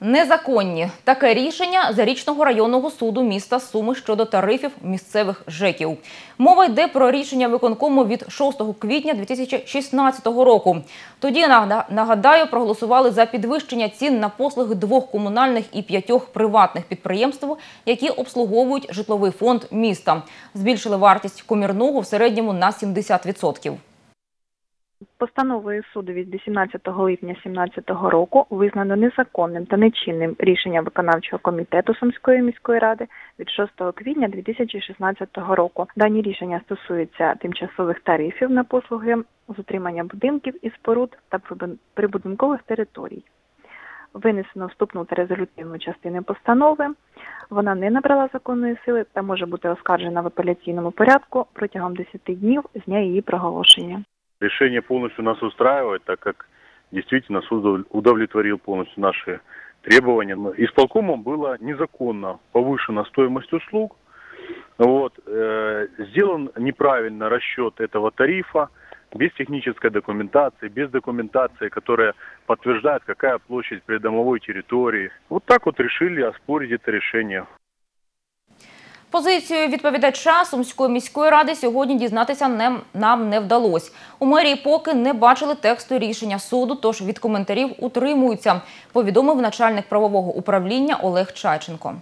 Незаконні таке рішення зарічного районного суду міста Суми щодо тарифів місцевих ЖЕКів. Мова йде про рішення виконкому від 6 квітня 2016 року. Тоді нагада- нагадаю, проголосували за підвищення цін на послуги двох комунальних і п'ятьох приватних підприємств, які обслуговують житловий фонд міста. Збільшили вартість комірного в середньому на 70%. Постановою суду від 18 липня 2017 року визнано незаконним та нечинним рішення виконавчого комітету Сумської міської ради від 6 квітня 2016 року. Дані рішення стосуються тимчасових тарифів на послуги з утримання будинків і споруд та прибудинкових територій. Винесено вступну та резолютивну частини постанови. Вона не набрала законної сили та може бути оскаржена в апеляційному порядку протягом 10 днів з дня її проголошення. Решение полностью нас устраивает, так как действительно суд удов- удовлетворил полностью наши требования. Исполкомом было незаконно повышена стоимость услуг. Вот, э, сделан неправильно расчет этого тарифа, без технической документации, без документации, которая подтверждает, какая площадь придомовой территории. Вот так вот решили оспорить это решение. Позицію відповідача Сумської міської ради сьогодні дізнатися не, нам не вдалося. У мерії поки не бачили тексту рішення суду, тож від коментарів утримуються, повідомив начальник правового управління Олег Чайченко.